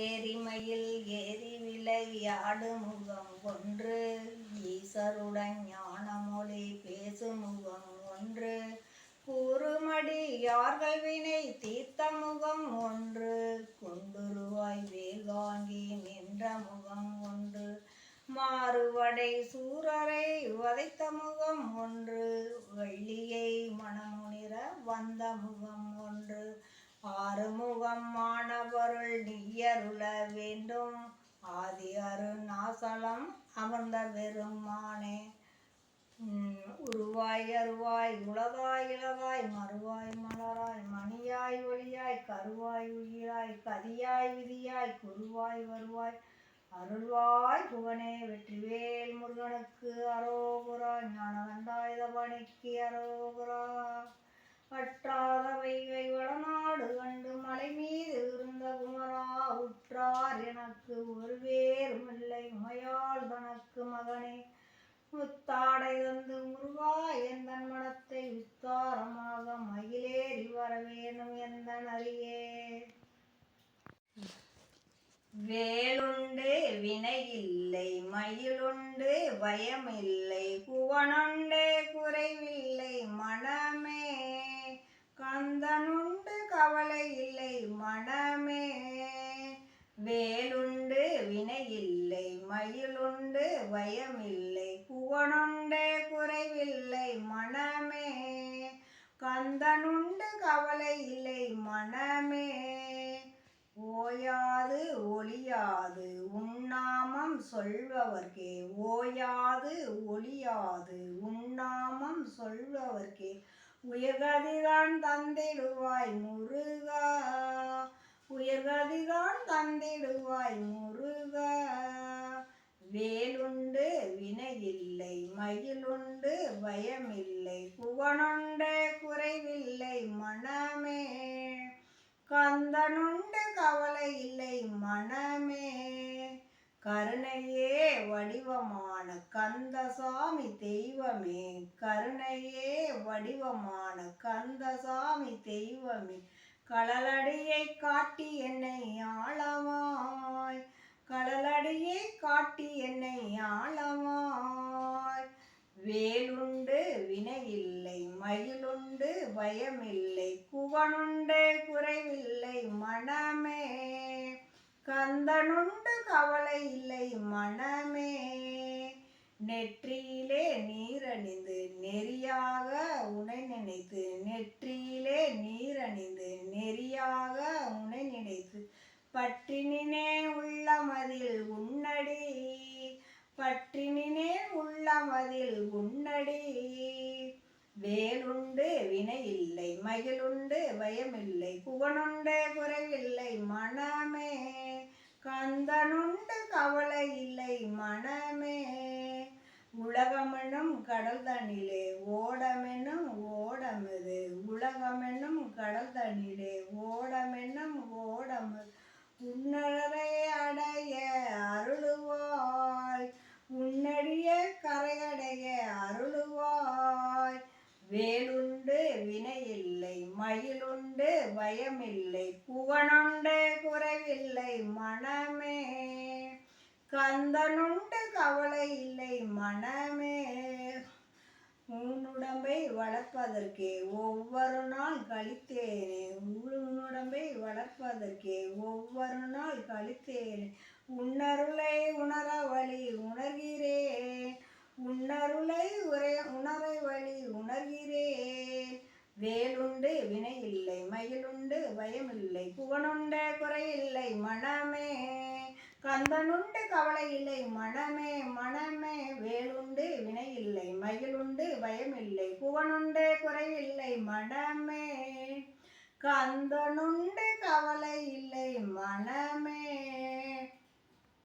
ஏரிமையில் ஏறி விளையாடு முகம் ஒன்று ஈசருடன் ஞானமொழி பேசு முகம் ஒன்று கூறுமடி யார்கள் வினை தீர்த்த முகம் ஒன்று குண்டுருவாய் வேகாங்கி நின்ற முகம் ஒன்று மாறுவடை சூரரை வதைத்த முகம் ஒன்று வெள்ளியை மனமுனிர வந்த முகம் ஒன்று ஆறுமுகம் மாணவருள் நீயருள வேண்டும். ஆதி அருணாசலம் அமர்ந்த பெருமானே. உருவாய் அருவாய் உலகாய் இலகாய் மறுவாய் மலராய் மணியாய் ஒளியாய் கருவாய் உயிராய் கதியாய் விதியாய் குருவாய் வருவாய். அருள்வாய் புகனே வெற்றிவேல் முருகனுக்கு அரோகுரா ஞானகண்டாயுதபணிக்கு அரோகுரா. வற்றாத வைகை வளநாடு கண்டு மலை மீது இருந்த குமரா உற்றார் எனக்கு ஒரு வேறுமில்லை. உமையாள் தனக்கு மகனே முத்தாடை தந்து முருகா எந்தன் மனத்தை விஸ்தாரமாக மயிலேறி வர வேணும் எந்த நரியே வேலுண்டு வினையில்லை மயிலுண்டு பயமில்லை புவனுண்டு குறைவில்லை மன கந்தனுண்டு கவலை இல்லை மனமே வேலுண்டு வினையில்லை மயிலுண்டு பயமில்லை புகனுண்டே குறைவில்லை மனமே. கந்தனுண்டு கவலை இல்லை மனமே. ஓயாது ஒளியாது உன்னாமம் சொல்பவர்க்கே. ஓயாது ஒளியாது உன்னாமம் சொல்பவர்க்கே. உயர்கதிதான் தந்திடுவாய் முருகா. உயர்கதிதான் தந்திடுவாய் முருகா வினையில்லை மயிலுண்டு பயமில்லை புவனுண்டு குறைவில்லை மனமே. கந்தனுண்டு கவலை இல்லை மனமே. கருணையே வடிவமான கந்தசாமி தெய்வமே. கருணையே வடிவமான கந்தசாமி தெய்வமே. கடலடியை காட்டி என்னை ஆளவாய். கடலடியை காட்டி என்னை ஆளவாய். வேலுண்டு வினையில்லை மயிலுண்டு பயமில்லை குவனுண்டு குறைவில்லை மனமே. கந்தனுண்டு கவலை இல்லை மனமே. நெற்றியிலே நீரணிந்து நெறியாக உனை நினைத்து. நெற்றியிலே நீரணிந்து நெறியாக உனை நினைத்து. பட்டினினே உள்ளமதில் உன்னடி. பட்டினினே உள்ளமதில் உன்னடி. வேலுண்டு வினை இல்லை மகிழுண்டு பயமில்லை புகனுண்டு குறைவில்லை மனமே. கந்தனுண்டு கவலை இல்லை மனமே. உலகமெனும் கடல் தண்ணிலே ஓடமெனும் ஓடமது. உலகமெனும் கடல் தண்ணிலே ஓடமெனும் ஓடமது. உன்னரை அடைய அருளுவாய் உன்னடிய கரையடைய அருளுவாய் வேலுண்டு வினையில்லை மயிலுண்டு பயமில்லை புவனுண்டு குறைவில்லை மனமே. கந்தனுண்டு கவலை இல்லை மனமே. உன்னுடம்பை வளர்ப்பதற்கே ஒவ்வொரு நாள் கழித்தேனே. உன்னுடம்பை வளர்ப்பதற்கே ஒவ்வொரு நாள் கழித்தேனே. உன்னருளை உணர வழி உணர்கிறேன். உன்னருளை உரை உணர வழி உணர்கிறேன் வேலுண்டு வினையில்லை மயிலுண்டு பயமில்லை புவனுண்டு குறையில்லை மனமே கந்தனுண்டு கவலை இல்லை மனமே மனமே வேலுண்டு வினையில்லை மயிலுண்டு பயமில்லை புவனுண்டு குறையில்லை மனமே கந்தனுண்டு கவலை இல்லை மனமே